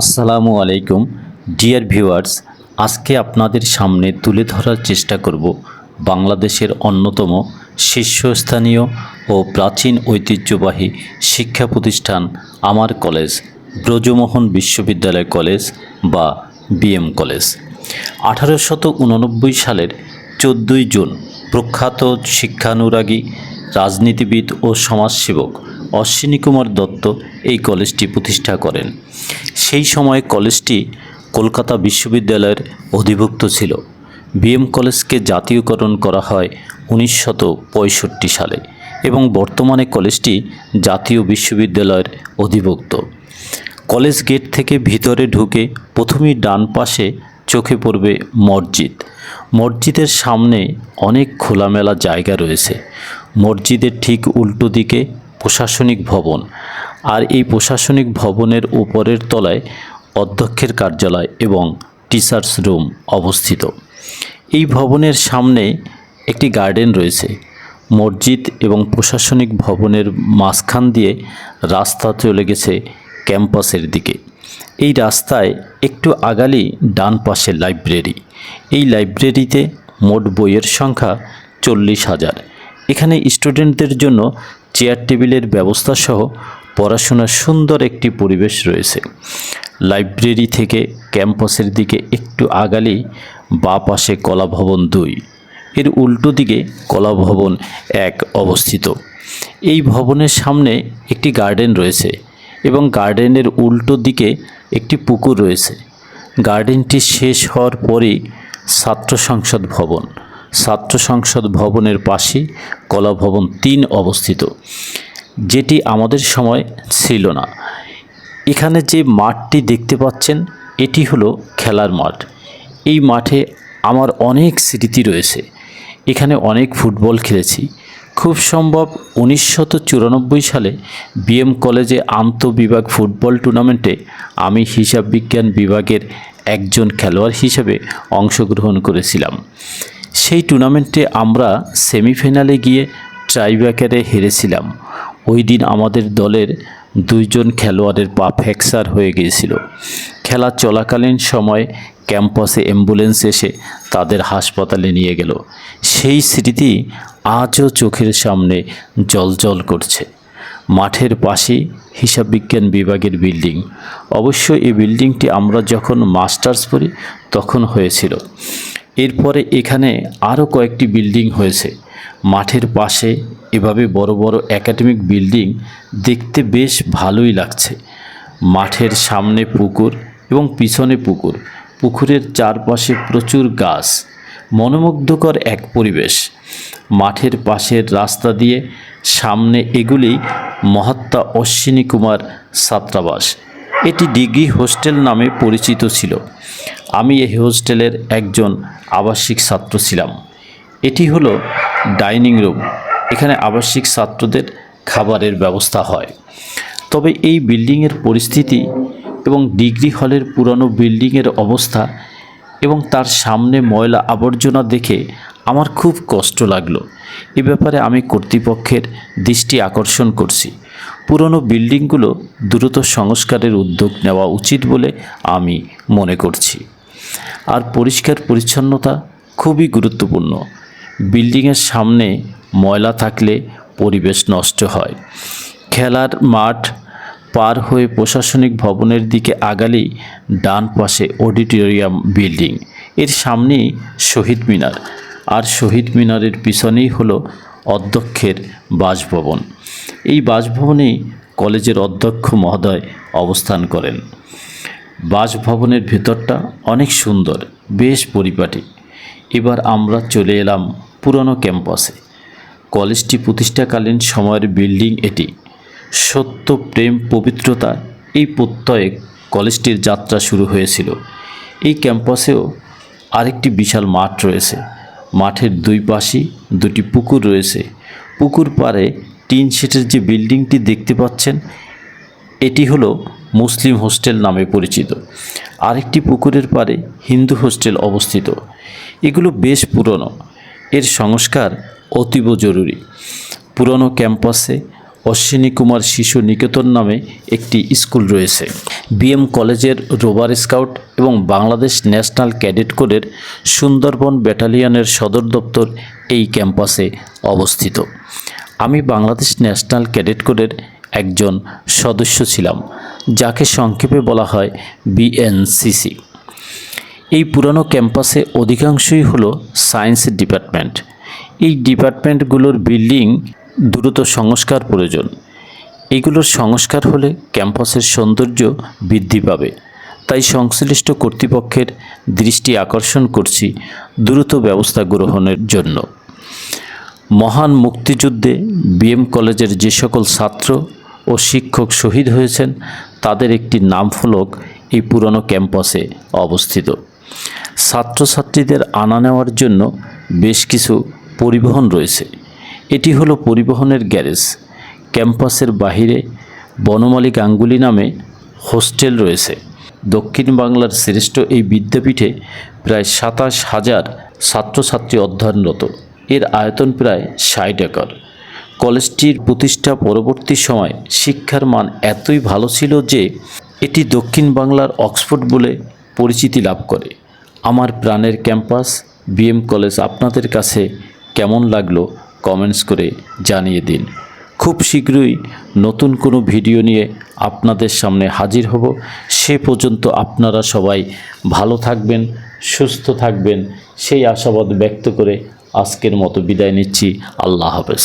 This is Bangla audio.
আসসালামু আলাইকুম, ডিয়ার ভিউয়ার্স, আজকে আপনাদের সামনে তুলে ধরার চেষ্টা করব বাংলাদেশের অন্যতম শীর্ষস্থানীয় ও প্রাচীন ঐতিহ্যবাহী শিক্ষা প্রতিষ্ঠান আমার কলেজ, ব্রজমোহন বিশ্ববিদ্যালয় কলেজ বা বিএম কলেজ। আঠারোশত উননব্বই সালের চোদ্দোই জুন প্রখ্যাত শিক্ষানুরাগী, রাজনীতিবিদ ও সমাজসেবক অশ্বিনী কুমার দত্ত এই কলেজটি প্রতিষ্ঠা করেন। সেই সময় কলেজটি কলকাতা বিশ্ববিদ্যালয়ের অধিভুক্ত ছিল। বিএম কলেজকে জাতীয়করণ করা হয় উনিশশত সালে এবং বর্তমানে কলেজটি জাতীয় বিশ্ববিদ্যালয়ের অধিভুক্ত। কলেজ গেট থেকে ভিতরে ঢুকে প্রথমেই ডান পাশে চোখে পড়বে মসজিদ। মসজিদের সামনে অনেক খোলামেলা জায়গা রয়েছে। মসজিদের ঠিক উল্টো দিকে প্রশাসনিক ভবন। আর এই প্রশাসনিক ভবনের উপরের তলায় অধ্যক্ষের কার্যালয় এবং টিচার্স রুম অবস্থিত। এই ভবনের সামনে একটি গার্ডেন রয়েছে। মসজিদ এবং প্রশাসনিক ভবনের মাঝখান দিয়ে রাস্তা চলে গেছে ক্যাম্পাসের দিকে। এই রাস্তায় একটু আগালি ডান পাশে লাইব্রেরি। এই লাইব্রেরিতে মোট বইয়ের সংখ্যা চল্লিশ হাজার। এখানে স্টুডেন্টদের জন্য চেয়ার টেবিলের ব্যবস্থা সহ পড়াশোনার সুন্দর একটি পরিবেশ রয়েছে। লাইব্রেরি থেকে ক্যাম্পাসের দিকে একটু আগালি বা পাশে কলা ভবন দুই। এর উল্টো দিকে কলা ভবন এক অবস্থিত। এই ভবনের সামনে একটি গার্ডেন রয়েছে এবং গার্ডেনের উল্টো দিকে একটি পুকুর রয়েছে। গার্ডেনটি শেষ হওয়ার পরেই ছাত্র সংসদ ভবন। ছাত্র সংসদ ভবনের পাশেই কলা ভবন তিন অবস্থিত, যেটি আমাদের সময় ছিল না। এখানে যে মাঠটি দেখতে পাচ্ছেন, এটি হলো খেলার মাঠ। এই মাঠে আমার অনেক স্মৃতি রয়েছে। এখানে অনেক ফুটবল খেলেছি। খুব সম্ভব চুরানব্বই সালে বিএম কলেজে আন্তঃবিভাগ ফুটবল টুর্নামেন্টে আমি হিসাব বিজ্ঞান বিভাগের একজন খেলোয়াড় হিসেবে অংশগ্রহণ করেছিলাম। সেই টুর্নামেন্টে আমরা সেমিফাইনালে গিয়ে ট্রাইব্যাকারে হেরেছিলাম। ওই দিন আমাদের দলের দুইজন খেলোয়াড়ের পা ফ্র্যাকচার হয়ে গিয়েছিল। খেলা চলাকালীন সময় ক্যাম্পাসে অ্যাম্বুলেন্স এসে তাদের হাসপাতালে নিয়ে গেল। সেই স্মৃতি আজও চোখের সামনে জলজল করছে। মাঠের পাশে হিসাব বিজ্ঞান বিভাগের বিল্ডিং। অবশ্য এই বিল্ডিংটি আমরা যখন মাস্টার্স পড়ি তখন হয়েছিল। এরপরে এখানে আরও কয়েকটি বিল্ডিং হয়েছে। মাঠের পাশে এভাবে বড় বড় একাডেমিক বিল্ডিং দেখতে বেশ ভালোই লাগছে। মাঠের সামনে পুকুর এবং পিছনে পুকুর। পুকুরের চারপাশে প্রচুর গাছ। মনোমুগ্ধকর এক পরিবেশ। মাঠের পাশের রাস্তা দিয়ে সামনে এগুলি মহাত্মা অশ্বিনী কুমার ছাত্রাবাস। এটি ডিগ্রি হোস্টেল নামে পরিচিত ছিল। আমি এই হোস্টেলের একজন আবাসিক ছাত্র ছিলাম। এটি হলো ডাইনিং রুম। এখানে আবাসিক ছাত্রদের খাবারের ব্যবস্থা হয়। তবে এই বিল্ডিংয়ের পরিস্থিতি এবং ডিগ্রি হলের পুরনো বিল্ডিংয়ের অবস্থা এবং তার সামনে ময়লা আবর্জনা দেখে আমার খুব কষ্ট লাগল। এ ব্যাপারে আমি কর্তৃপক্ষের দৃষ্টি আকর্ষণ করছি। পুরনো বিল্ডিংগুলো দ্রুত সংস্কারের উদ্যোগ নেওয়া উচিত বলে আমি মনে করছি। আর পরিষ্কার পরিচ্ছন্নতা খুবই গুরুত্বপূর্ণ। বিল্ডিংয়ের সামনে ময়লা থাকলে পরিবেশ নষ্ট হয়। খেলার মাঠ পার হয়ে প্রশাসনিক ভবনের দিকে আগালেই ডান পাশে অডিটোরিয়াম বিল্ডিং। এর সামনেই শহীদ মিনার। আর শহীদ মিনারের পিছনেই হলো অধ্যক্ষের বাসভবন। এই বাসভবনেই কলেজের অধ্যক্ষ মহোদয় অবস্থান করেন। বাসভবনের ভেতরটা অনেক সুন্দর, বেশ পরিপাটি। এবার আমরা চলে এলাম পুরনো ক্যাম্পাসে। কলেজটি প্রতিষ্ঠাকালীন সময়ের বিল্ডিং এটি। সত্য, প্রেম, পবিত্রতা এই প্রত্যয়ে কলেজটির যাত্রা শুরু হয়েছিল। এই ক্যাম্পাসেও আরেকটি বিশাল মাঠ রয়েছে। মাঠের দুই পাশে দুটি পুকুর রয়েছে। পুকুর পাড়ে টিন শেটের যে বিল্ডিংটি দেখতে পাচ্ছেন, এটি হলো মুসলিম হোস্টেল নামে পরিচিত। আরেকটি পুকুরের পাড়ে হিন্দু হোস্টেল অবস্থিত। এগুলো বেশ পুরনো। এর সংস্কার অতীব জরুরি। পুরনো ক্যাম্পাসে অশ্বিনী কুমার শিশু নিকেতন নামে একটি স্কুল রয়েছে। বিএম কলেজের রোভার স্কাউট এবং বাংলাদেশ ন্যাশনাল ক্যাডেট কোরের সুন্দরবন ব্যাটালিয়নের সদর দপ্তর এই ক্যাম্পাসে অবস্থিত। আমি বাংলাদেশ ন্যাশনাল ক্যাডেট কোরের একজন সদস্য ছিলাম, যাকে সংক্ষেপে বলা হয় বিএনসিসি। এই পুরানো ক্যাম্পাসে অধিকাংশই হলো সায়েন্স ডিপার্টমেন্ট। এই ডিপার্টমেন্টগুলোর বিল্ডিং দ্রুত সংস্কার প্রয়োজন। এগুলোর সংস্কার হলে ক্যাম্পাসের সৌন্দর্য বৃদ্ধি পাবে। তাই সংশ্লিষ্ট কর্তৃপক্ষের দৃষ্টি আকর্ষণ করছি দ্রুত ব্যবস্থা গ্রহণের জন্য। মহান মুক্তিযুদ্ধে বিএম কলেজের যে সকল ছাত্র ও শিক্ষক শহীদ হয়েছেন, তাদের একটি নাম ফলক এই পুরনো ক্যাম্পাসে অবস্থিত। ছাত্রছাত্রীদের আনা নেওয়ার জন্য বেশ কিছু পরিবহন রয়েছে। এটি হলো পরিবহনের গ্যারেজ। ক্যাম্পাসের বাহিরে বনমালী গাঙ্গুলি নামে হোস্টেল রয়েছে। দক্ষিণ বাংলার শ্রেষ্ঠ এই বিদ্যাপীঠে প্রায় সাতাশ হাজার ছাত্রছাত্রী অধ্যয়নরত। এর আয়তন প্রায় ষাট একর। কলেজটির প্রতিষ্ঠা পরবর্তী সময় শিক্ষার মান এতই ভালো ছিল যে এটি দক্ষিণ বাংলার অক্সফোর্ড বলে পরিচিতি লাভ করে। আমার প্রাণের ক্যাম্পাস, বিএম কলেজ, আপনাদের কাছে কেমন লাগল? কমেন্টস করে জানিয়ে দিন। খুব শীঘ্রই নতুন কোনো ভিডিও নিয়ে আপনাদের সামনে হাজির হব। সে পর্যন্ত আপনারা সবাই ভালো থাকবেন, সুস্থ থাকবেন, সেই আশাবাদ ব্যক্ত করে আজকের মতো বিদায় নিচ্ছি। আল্লাহ হাফেজ।